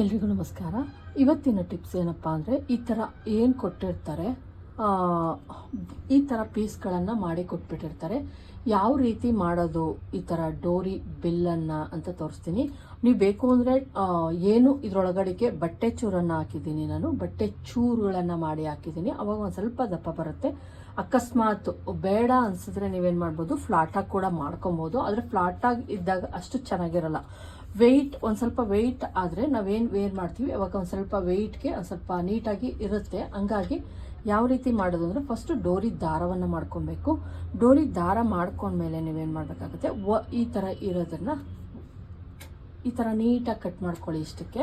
ಎಲ್ರಿಗೂ ನಮಸ್ಕಾರ. ಇವತ್ತಿನ ಟಿಪ್ಸ್ ಏನಪ್ಪ ಅಂದರೆ ಈ ಥರ ಏನು ಕೊಟ್ಟಿರ್ತಾರೆ ಈ ಥರ ಪೀಸ್ಗಳನ್ನು ಮಾಡಿ ಕೊಟ್ಬಿಟ್ಟಿರ್ತಾರೆ. ಯಾವ ರೀತಿ ಮಾಡೋದು, ಈ ಥರ ಡೋರಿ ಬಿಲ್ಲನ್ನು ಅಂತ ತೋರಿಸ್ತೀನಿ. ನೀವು ಬೇಕು ಅಂದರೆ ಏನು ಇದರೊಳಗಡೆಗೆ ಬಟ್ಟೆ ಚೂರನ್ನು ಹಾಕಿದ್ದೀನಿ ನಾನು. ಬಟ್ಟೆ ಚೂರುಗಳನ್ನು ಮಾಡಿ ಹಾಕಿದ್ದೀನಿ. ಅವಾಗ ಒಂದು ಸ್ವಲ್ಪ ದಪ್ಪ ಬರುತ್ತೆ. ಅಕಸ್ಮಾತ್ ಬೇಡ ಅನ್ಸಿದ್ರೆ ನೀವೇನು ಮಾಡ್ಬೋದು ಫ್ಲಾಟಾಗಿ ಕೂಡ ಮಾಡ್ಕೊಬೋದು, ಆದರೆ ಫ್ಲಾಟಾಗಿ ಇದ್ದಾಗ ಅಷ್ಟು ಚೆನ್ನಾಗಿರಲ್ಲ. ವೆಯ್ಟ್ ಒಂದು ಸ್ವಲ್ಪ ವೆಯ್ಟ್ ಆದರೆ ನಾವೇನು ವೇರ್ ಮಾಡ್ತೀವಿ, ಅವಾಗ ಒಂದು ಸ್ವಲ್ಪ ವೆಯ್ಟ್ಗೆ ಒಂದು ಸ್ವಲ್ಪ ನೀಟಾಗಿ ಇರುತ್ತೆ. ಹಂಗಾಗಿ ಯಾವ ರೀತಿ ಮಾಡೋದು ಅಂದರೆ ಫಸ್ಟು ಡೋರಿ ದಾರವನ್ನು ಮಾಡ್ಕೊಬೇಕು. ಡೋರಿ ದಾರ ಮಾಡ್ಕೊಂಡ್ಮೇಲೆ ನೀವೇನು ಮಾಡಬೇಕಾಗುತ್ತೆ ಈ ಥರ ಇರೋದನ್ನು, ಈ ಥರ ನೀಟಾಗಿ ಕಟ್ ಮಾಡ್ಕೊಳ್ಳಿ ಇಷ್ಟಕ್ಕೆ.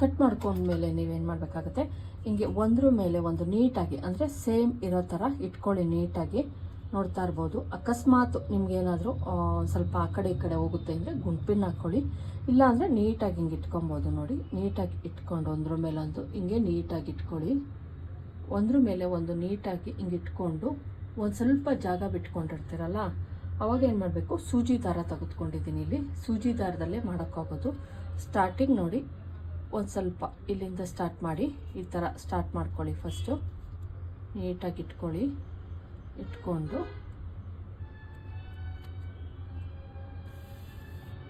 ಕಟ್ ಮಾಡ್ಕೊಂಡ್ಮೇಲೆ ನೀವೇನು ಮಾಡಬೇಕಾಗುತ್ತೆ, ಹಿಂಗೆ ಒಂದ್ರ ಮೇಲೆ ಒಂದು ನೀಟಾಗಿ, ಅಂದರೆ ಸೇಮ್ ಇರೋ ಥರ ಇಟ್ಕೊಳ್ಳಿ ನೀಟಾಗಿ ನೋಡ್ತಾ ಇರ್ಬೋದು. ಅಕಸ್ಮಾತ್ ನಿಮ್ಗೇನಾದರೂ ಸ್ವಲ್ಪ ಆ ಕಡೆ ಈ ಕಡೆ ಹೋಗುತ್ತೆ ಅಂದರೆ ಗುಂಪಿನ ಹಾಕ್ಕೊಳ್ಳಿ ಇಲ್ಲ ಅಂದರೆ ನೀಟಾಗಿ ಹಿಂಗೆ ಇಟ್ಕೊಬೋದು ನೋಡಿ. ನೀಟಾಗಿ ಇಟ್ಕೊಂಡು ಒಂದ್ರ ಮೇಲೊಂದು ಹಿಂಗೆ ನೀಟಾಗಿ ಇಟ್ಕೊಳ್ಳಿ. ಒಂದ್ರ ಮೇಲೆ ಒಂದು ನೀಟಾಗಿ ಹಿಂಗೆ ಇಟ್ಕೊಂಡು ಒಂದು ಸ್ವಲ್ಪ ಜಾಗ ಬಿಟ್ಕೊಂಡಿರ್ತೀರಲ್ಲ, ಅವಾಗ ಏನು ಮಾಡಬೇಕು? ಸೂಜಿ ದಾರ ತೆಗೆದುಕೊಂಡಿದ್ದೀನಿ ಇಲ್ಲಿ. ಸೂಜಿ ದಾರದಲ್ಲೇ ಮಾಡೋಕ್ಕಾಗೋದು. ಸ್ಟಾರ್ಟಿಂಗ್ ನೋಡಿ ಒಂದು ಸ್ವಲ್ಪ ಇಲ್ಲಿಂದ ಸ್ಟಾರ್ಟ್ ಮಾಡಿ, ಈ ಥರ ಸ್ಟಾರ್ಟ್ ಮಾಡ್ಕೊಳ್ಳಿ ಫಸ್ಟು ನೀಟಾಗಿ ಇಟ್ಕೊಳ್ಳಿ. ಇಟ್ಕೊಂಡು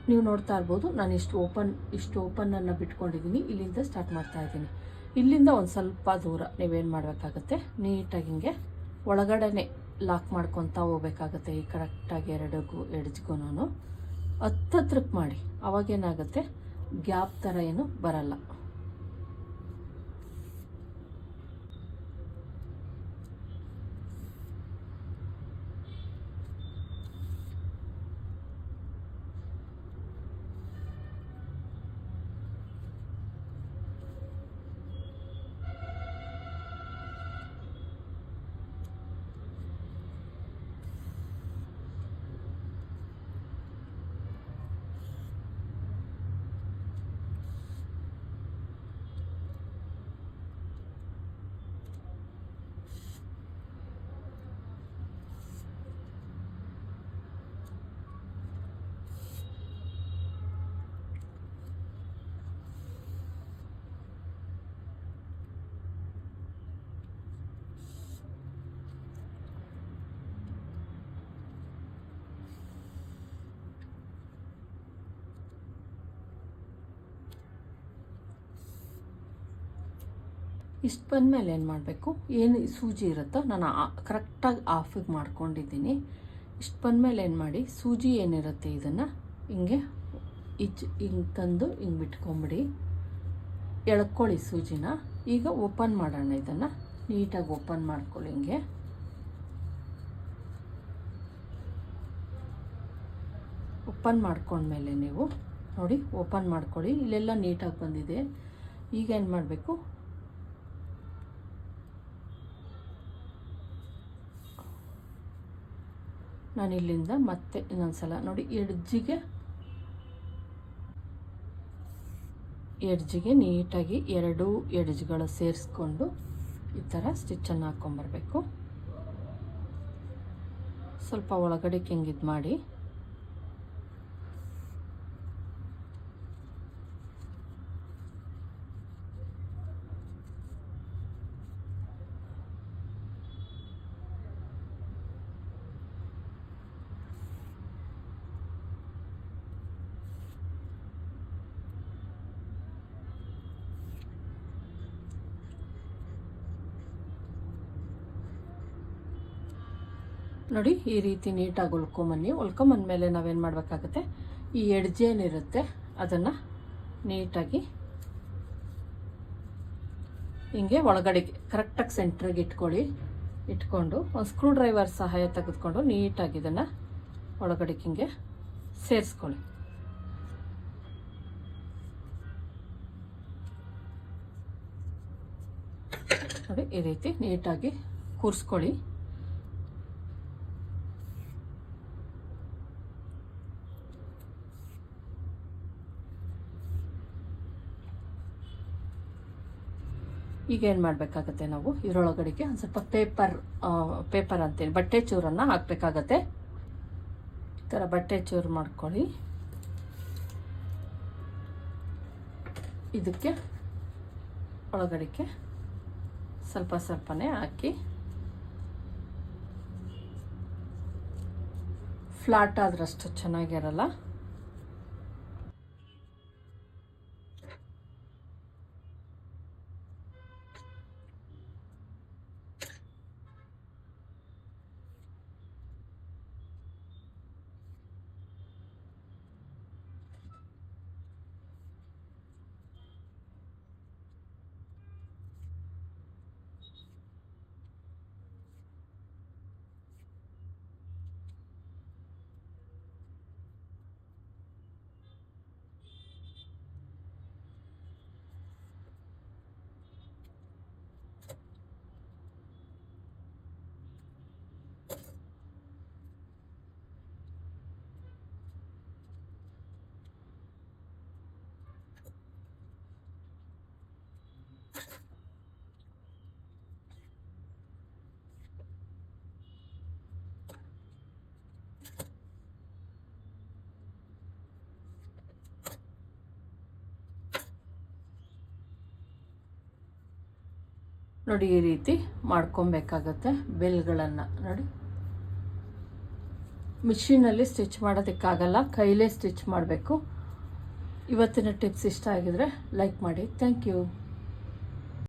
ನೀವು ನೋಡ್ತಾ ಇರ್ಬೋದು, ನಾನು ಇಷ್ಟು ಓಪನ್ ಇಷ್ಟು ಓಪನನ್ನು ಬಿಟ್ಕೊಂಡಿದ್ದೀನಿ, ಇಲ್ಲಿಂದ ಸ್ಟಾರ್ಟ್ ಮಾಡ್ತಾ ಇದ್ದೀನಿ. ಇಲ್ಲಿಂದ ಒಂದು ಸ್ವಲ್ಪ ದೂರ ನೀವೇನು ಮಾಡಬೇಕಾಗತ್ತೆ, ನೀಟಾಗಿ ಹಿಂಗೆ ಒಳಗಡೆನೆ ಲಾಕ್ ಮಾಡ್ಕೊತಾ ಹೋಗ್ಬೇಕಾಗತ್ತೆ, ಈ ಕರೆಕ್ಟಾಗಿ ಎರಡಿಗೂ ಎಡ್ಜ್ಗೂ ಹತ್ತತ್ರಕ್ಕೆ ಮಾಡಿ ಅವಾಗೇನಾಗುತ್ತೆ ಗ್ಯಾಪ್ ಥರ ಏನು ಬರಲ್ಲ. ಇಷ್ಟು ಬಂದಮೇಲೆ ಏನು ಮಾಡಬೇಕು? ಏನು ಸೂಜಿ ಇರುತ್ತೋ ನಾನು ಕರೆಕ್ಟಾಗಿ ಆಫಿಗೆ ಮಾಡ್ಕೊಂಡಿದ್ದೀನಿ. ಇಷ್ಟು ಬಂದಮೇಲೆ ಏನು ಮಾಡಿ? ಸೂಜಿ ಏನಿರುತ್ತೆ ಇದನ್ನು ಹಿಂಗೆ ಇಚ್ ಹಿಂಗೆ ತಂದು ಹಿಂಗೆ ಬಿಟ್ಕೊಂಬಿಡಿ. ಎಳ್ಕೊಳ್ಳಿ ಸೂಜಿನ. ಈಗ ಓಪನ್ ಮಾಡೋಣ ಇದನ್ನು. ನೀಟಾಗಿ ಓಪನ್ ಮಾಡ್ಕೊಳ್ಳಿ ಹಿಂಗೆ. ಓಪನ್ ಮಾಡ್ಕೊಂಡ್ಮೇಲೆ ನೀವು ನೋಡಿ, ಓಪನ್ ಮಾಡ್ಕೊಳ್ಳಿ. ಇಲ್ಲೆಲ್ಲ ನೀಟಾಗಿ ಬಂದಿದೆ. ಈಗ ಏನು ಮಾಡಬೇಕು? ನಾನು ಇಲ್ಲಿಂದ ಮತ್ತೆ ಇನ್ನೊಂದು ಸಲ ನೋಡಿ, ಎಡ್ಜಿಗೆ ಎಡ್ಜಿಗೆ ನೀಟಾಗಿ ಎರಡೂ ಎಡ್ಜ್ಗಳು ಸೇರಿಸ್ಕೊಂಡು ಈ ಥರ ಸ್ಟಿಚ್ಚನ್ನು ಹಾಕ್ಕೊಂಬರ್ಬೇಕು. ಸ್ವಲ್ಪ ಒಳಗಡೆ ಕೆಂಗಿದು ಮಾಡಿ. ನೋಡಿ, ಈ ರೀತಿ ನೀಟಾಗಿ ಉಳ್ಕೊಂಬನ್ನಿ. ಉಳ್ಕೊಂಬಂದ್ಮೇಲೆ ನಾವೇನು ಮಾಡಬೇಕಾಗುತ್ತೆ? ಈ ಎಡ್ಜೇನಿರುತ್ತೆ, ಅದನ್ನು ನೀಟಾಗಿ ಹಿಂಗೆ ಒಳಗಡೆಗೆ ಕರೆಕ್ಟಾಗಿ ಸೆಂಟ್ರಿಗೆ ಇಟ್ಕೊಳ್ಳಿ. ಇಟ್ಕೊಂಡು, ಒಂದು ಸ್ಕ್ರೂ ಡ್ರೈವರ್ ಸಹಾಯ ತೆಗೆದುಕೊಂಡು ನೀಟಾಗಿ ಇದನ್ನು ಒಳಗಡೆಗೆ ಹಿಂಗೆ ಸೇರಿಸ್ಕೊಳ್ಳಿ. ನೋಡಿ, ಈ ರೀತಿ ನೀಟಾಗಿ ಕೂರಿಸ್ಕೊಳ್ಳಿ. ಈಗ ಏನು ಮಾಡಬೇಕಾಗತ್ತೆ ನಾವು? ಇದರೊಳಗಡೆಗೆ ಒಂದು ಸ್ವಲ್ಪ ಪೇಪರ್ ಪೇಪರ್ ಅಂತೇಳಿ ಬಟ್ಟೆ ಚೂರನ್ನು ಹಾಕಬೇಕಾಗತ್ತೆ. ಈ ಥರ ಬಟ್ಟೆ ಚೂರು ಮಾಡ್ಕೊಳ್ಳಿ. ಇದಕ್ಕೆ ಒಳಗಡೆಗೆ ಸ್ವಲ್ಪ ಸ್ವಲ್ಪನೇ ಹಾಕಿ. ಫ್ಲಾಟ್ ಆದ್ರಷ್ಟು ಚೆನ್ನಾಗಿರಲ್ಲ? ನೋಡಿ ಈ ರೀತಿ ಮಾಡ್ಕೊಬೇಕಾಗತ್ತೆ ಬೆಲ್ಗಳನ್ನು. ನೋಡಿ. ಮಿಷಿನಲ್ಲಿ ಸ್ಟಿಚ್ ಮಾಡೋದಕ್ಕಾಗಲ್ಲ, ಕೈಲೇ ಸ್ಟಿಚ್ ಮಾಡಬೇಕು. ಇವತ್ತಿನ ಟಿಪ್ಸ್ ಇಷ್ಟ ಆಗಿದ್ರೆ ಲೈಕ್ ಮಾಡಿ. Thank you.